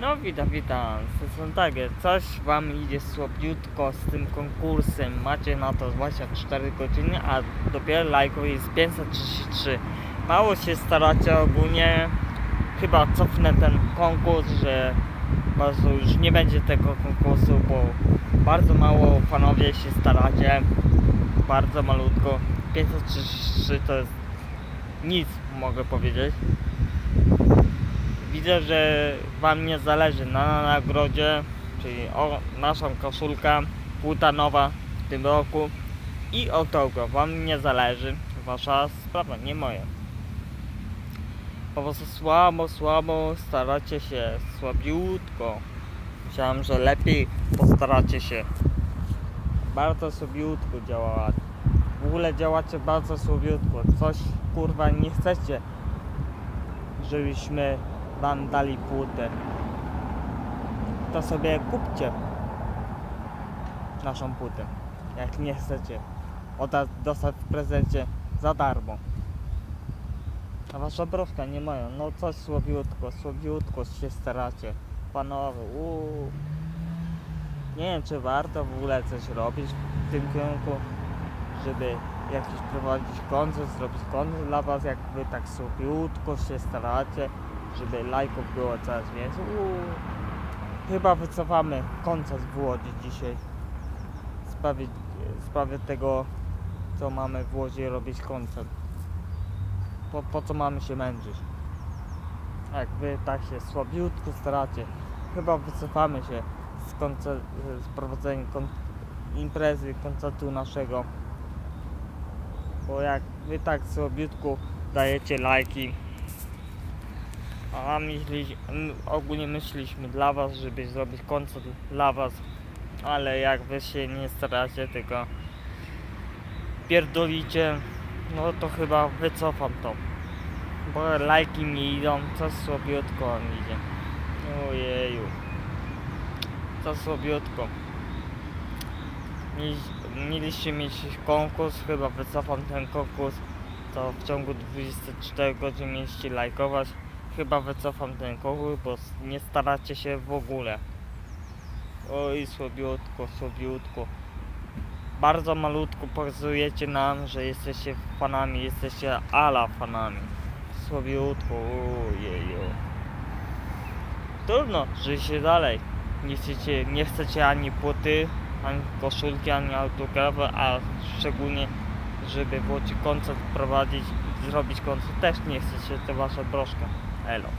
No witam, witam. Są takie, coś wam idzie słabiutko z tym konkursem. Macie na to 24 godziny, a dopiero lajków jest 533. Mało się staracie ogólnie. Chyba cofnę ten konkurs, że bardzo już nie będzie tego konkursu, bo bardzo mało panowie się staracie. Bardzo malutko. 533 to jest nic, mogę powiedzieć. Widzę, że Wam nie zależy na nagrodzie, czyli o naszą koszulkę, płyta nowa w tym roku i o tego Wam nie zależy. Wasza sprawa, nie moja. Po prostu słabo, słabo staracie się, słabiutko. Myślałem, że lepiej postaracie się. Bardzo słabiutko działa. W ogóle działacie bardzo słabiutko. Coś kurwa nie chcecie, żebyśmy wam dali płytę. To sobie kupcie naszą płytę. Jak nie chcecie. Oda dostać w prezencie za darmo. A wasza broszka nie mają. No coś słabiutko, słabiutko się staracie. Panowie, uuu. Nie wiem czy warto w ogóle coś robić w tym kierunku, żeby jakiś prowadzić koncert, zrobić koncert dla was, jak wy tak słabiutko się staracie, żeby lajków było coraz więcej. Uuu. Chyba wycofamy koncert w Łodzi dzisiaj. Sprawie, sprawie tego, co mamy w Łodzi robić koncert. Po, po co mamy się męczyć? Jak wy tak się słabiutko staracie, chyba wycofamy się z, z prowadzenia kon- imprezy, koncertu naszego. Bo jak wy tak słabiutko dajecie lajki, a myśli, ogólnie myśleliśmy dla was, żeby zrobić koncert dla was, ale jak wy się nie staracie, tylko pierdolicie, no to chyba wycofam to. Bo lajki mi idą, co słabiutko mi idzie. Ojeju. Co słabiutko. Mieli- Mieliście mieć konkurs, chyba wycofam ten konkurs. To w ciągu 24 godzin mieliście lajkować. Chyba wycofam ten konkurs, bo nie staracie się w ogóle. Oj, słabiutko, słabiutko. Bardzo malutko pokazujecie nam, że jesteście fanami, jesteście ala fanami. Słabiutko, ojeju. Trudno, żyjcie dalej. Nie chcecie, nie chcecie ani płyty, ani koszulki, ani autografy, a szczególnie, żeby w Łodzi koncert prowadzić i zrobić koncert, też nie chcecie, to wasza broszka. Hello.